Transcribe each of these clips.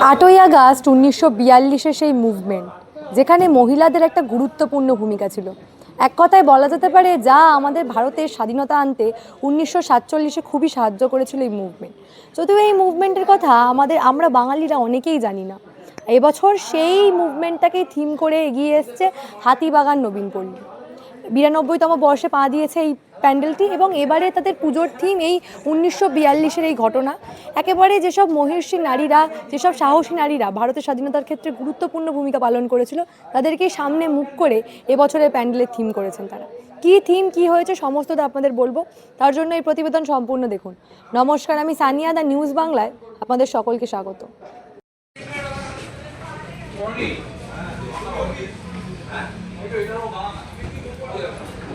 আটই আগস্ট উনিশশো বিয়াল্লিশে সেই মুভমেন্ট যেখানে মহিলাদের একটা গুরুত্বপূর্ণ ভূমিকা ছিল। এক কথায় বলা যেতে পারে, যা আমাদের ভারতের স্বাধীনতা আনতে উনিশশো সাতচল্লিশে খুবই সাহায্য করেছিল এই মুভমেন্ট যদিও এই মুভমেন্টের কথা আমাদের, আমরা বাঙালিরা অনেকেই জানি না। এবছর সেই মুভমেন্টটাকেই থিম করে এগিয়ে এসছে হাতিবাগান নবীনপল্লী। বিরানব্বইতম বর্ষে পা দিয়েছে এই প্যান্ডেলটি এবং এবারে তাদের পুজোর থিম এই উনিশশো বিয়াল্লিশের এই ঘটনা একেবারে যেসব মহিষী নারীরা যেসব সাহসী নারীরা ভারতের স্বাধীনতার ক্ষেত্রে গুরুত্বপূর্ণ ভূমিকা পালন করেছিল তাদেরকে সামনে মুখ করে এবছরের প্যান্ডেলের থিম করেছেন তারা কী থিম কী হয়েছে সমস্ত সমস্তটা আপনাদের বলব তার জন্য এই প্রতিবেদন সম্পূর্ণ দেখুন নমস্কার আমি সানিয়া দা নিউজ বাংলায় আপনাদের সকলকে স্বাগত Yeah.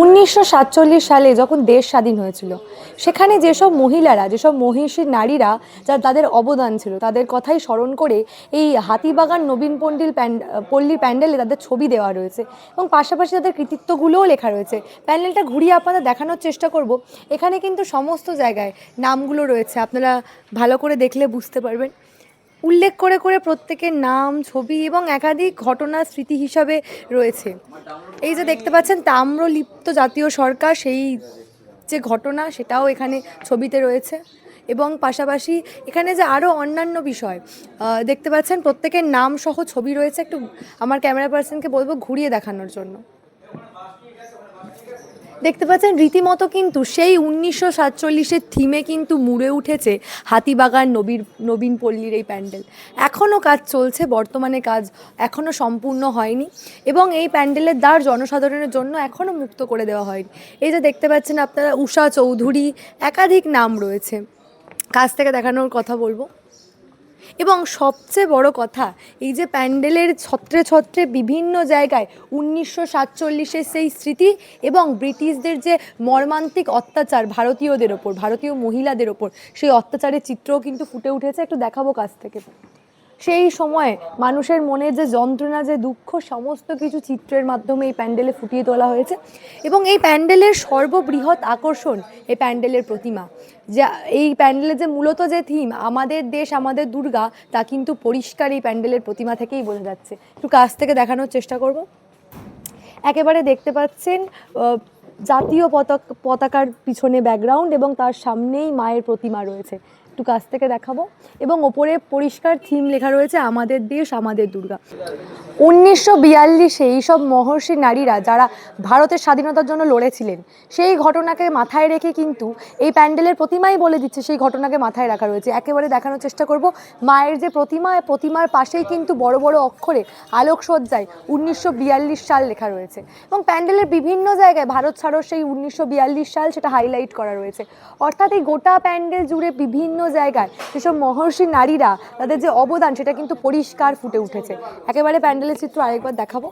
উনিশশো সাতচল্লিশ সালে যখন দেশ স্বাধীন হয়েছিল, সেখানে যেসব মহিলারা, যেসব মহিষী নারীরা যা তাদের অবদান ছিল, তাদের কথাই স্মরণ করে এই হাতিবাগান নবীন পন্ডিল পল্লী প্যান্ডেলে তাদের ছবি দেওয়া রয়েছে এবং পাশাপাশি তাদের কৃতিত্বগুলোও লেখা রয়েছে। প্যান্ডেলটা ঘুরিয়ে আপনাদের দেখানোর চেষ্টা করব। এখানে কিন্তু সমস্ত জায়গায় নামগুলো রয়েছে, আপনারা ভালো করে দেখলে বুঝতে পারবেন। উল্লেখ করে করে প্রত্যেকের নাম, ছবি এবং একাধিক ঘটনা স্মৃতি হিসাবে রয়েছে। এই যে দেখতে পাচ্ছেন, তাম্রলিপ্ত জাতীয় সরকার, সেই যে ঘটনা, সেটাও এখানে ছবিতে রয়েছে। এবং পাশাপাশি এখানে যে আরও অন্যান্য বিষয় দেখতে পাচ্ছেন, প্রত্যেকের নাম সহ ছবি রয়েছে। একটু আমার ক্যামেরা পার্সনকে বলব, ঘুরিয়ে দেখানোর জন্য। দেখতে পাচ্ছেন, রীতিমতো কিন্তু সেই উনিশশো সাতচল্লিশের থিমে কিন্তু মুড়ে উঠেছে হাতিবাগান নবীর, নবীন পল্লীর এই প্যান্ডেল। এখনও কাজ চলছে, বর্তমানে কাজ এখনও সম্পূর্ণ হয়নি এবং এই প্যান্ডেলের দ্বার জনসাধারণের জন্য এখনও মুক্ত করে দেওয়া হয়নি। এই যে দেখতে পাচ্ছেন আপনারা, উষা চৌধুরী একাধিক নাম রয়েছে। কাছ থেকে দেখানোর কথা বলব। এবং সবচেয়ে বড় কথা, এই যে প্যান্ডেলের ছত্রে ছত্রে বিভিন্ন জায়গায় উনিশশো সাতচল্লিশের সেই স্মৃতি এবং ব্রিটিশদের যে মর্মান্তিক অত্যাচার ভারতীয়দের ওপর, ভারতীয় মহিলাদের ওপর, সেই অত্যাচারের চিত্রও কিন্তু ফুটে উঠেছে। একটু দেখাবো কাছ থেকে। সেই সময়ে মানুষের মনে যে যন্ত্রণা, যে দুঃখ, সমস্ত কিছু চিত্রের মাধ্যমে এই প্যান্ডেলে ফুটিয়ে তোলা হয়েছে। এবং এই প্যান্ডেলের সর্ববৃহৎ আকর্ষণ এই প্যান্ডেলের প্রতিমা। যা, এই প্যান্ডেলের যে মূলত যে থিম আমাদের দেশ, আমাদের দুর্গা, তা কিন্তু পরিষ্কার এই প্যান্ডেলের প্রতিমা থেকেই বোঝা যাচ্ছে। একটু কাছ থেকে দেখানোর চেষ্টা করব। একেবারে দেখতে পাচ্ছেন জাতীয় পতাক, পতাকার পিছনে ব্যাকগ্রাউন্ড এবং তার সামনেই মায়ের প্রতিমা রয়েছে। একটু কাছ থেকে দেখাবো। এবং ওপরে পরিষ্কার থিম লেখা রয়েছে আমাদের দেশ আমাদের দুর্গা। উনিশশো বিয়াল্লিশে এইসব মহর্ষি নারীরা যারা ভারতের স্বাধীনতার জন্য লড়েছিলেন, সেই ঘটনাকে মাথায় রেখে কিন্তু এই প্যান্ডেলের প্রতিমাই বলে দিচ্ছে, সেই ঘটনাকে মাথায় রাখা রয়েছে। একেবারে দেখানোর চেষ্টা করব, মায়ের যে প্রতিমা, প্রতিমার পাশেই কিন্তু বড় বড় অক্ষরে আলোকসজ্জায় উনিশশো বিয়াল্লিশ সাল লেখা রয়েছে এবং প্যান্ডেলের বিভিন্ন জায়গায় ভারত ছাড়ো সেই উনিশশো বিয়াল্লিশ সাল সেটা হাইলাইট করা রয়েছে। অর্থাৎ এই গোটা প্যান্ডেল জুড়ে বিভিন্ন জায়গায় যেসব মহর্ষি নারীরা তাদের যে অবদান, সেটা কিন্তু পরিষ্কার ফুটে উঠেছে। একেবারে প্যান্ডেলের চিত্র আরেকবার দেখাবো।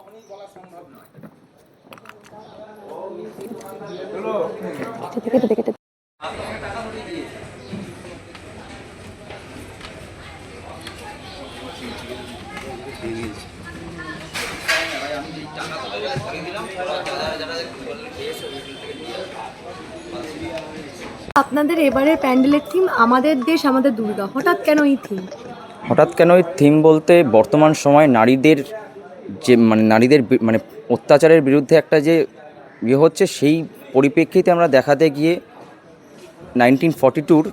আপনাদের এবারে প্যান্ডেলের থিম আমাদের দেশ, আমাদের দুর্গা। হঠাৎ কেন এই থিম? হঠাৎ কেন ওই থিম বলতে বর্তমান সময় নারীদের যে মানে নারীদের মানে অত্যাচারের বিরুদ্ধে একটা যে ইয়ে হচ্ছে, সেই পরিপ্রেক্ষিতে আমরা দেখাতে গিয়ে নাইনটিন ফর্টি টুর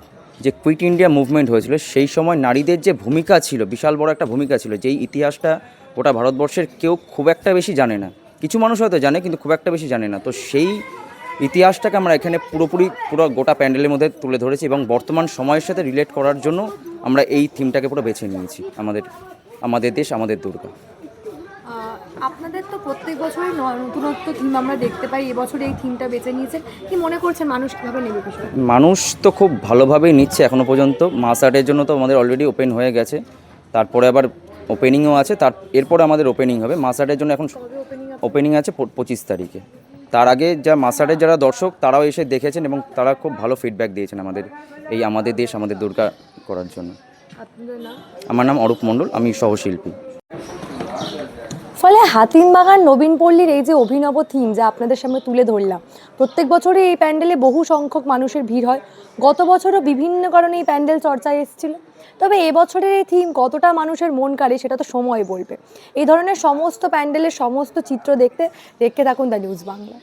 যে কুইট ইন্ডিয়া মুভমেন্ট হয়েছিল, সেই সময় নারীদের যে ভূমিকা ছিল, বিশাল বড় একটা ভূমিকা ছিল, যেই ইতিহাসটা গোটা ভারতবর্ষের কেউ খুব একটা বেশি জানে না। কিছু মানুষ হয়তো জানে, কিন্তু খুব একটা বেশি জানে না। তো সেই ইতিহাসটাকে আমরা এখানে পুরোপুরি, পুরো গোটা প্যান্ডেলের মধ্যে তুলে ধরেছি এবং বর্তমান সময়ের সাথে রিলেট করার জন্য আমরা এই থিমটাকে পুরো বেছে নিয়েছি আমাদের আমাদের দেশ আমাদের দুর্গা। আপনাদের তো প্রত্যেক বছরই নতুনত্ব থিম আমরা দেখতে পাই এবছর এই থিমটা বেছে নিয়েছেন। কি মনে করছেন মানুষ কীভাবে নেবে মানুষ তো খুব ভালোভাবেই নিচ্ছে এখনও পর্যন্ত। মাস আর্টের জন্য তো আমাদের অলরেডি ওপেন হয়ে গেছে। তারপরে আবার ওপেনিংও আছে তার এরপরে আমাদের ওপেনিং হবে। মাস আর্টের জন্য এখন ওপেনিং আছে? পঁচিশ তারিখে। তার আগে যা মাসারের যারা দর্শক তারাও এসে দেখেছেন এবং তারা খুব ভালো ফিডব্যাক দিয়েছেন আমাদের এই আমাদের দেশ আমাদের দুর্গা করার জন্য। আমার নাম অরূপ মণ্ডল আমি সহশিল্পী। ফলে হাতিমবাগান নবীন পল্লীর এই যে অভিনব থিম যা আপনাদের সামনে তুলে ধরলাম প্রত্যেক বছরই এই প্যান্ডেলে বহু সংখ্যক মানুষের ভিড় হয়। গত বছরও বিভিন্ন কারণে এই প্যান্ডেল চর্চায় এসেছিল। তবে এবছরের এই থিম কতটা মানুষের মন কাড়ে সেটা তো সময় বলবে। এই ধরনের সমস্ত প্যান্ডেলের সমস্ত চিত্র দেখতে দেখতে থাকুন দ্য নিউজ বাংলা।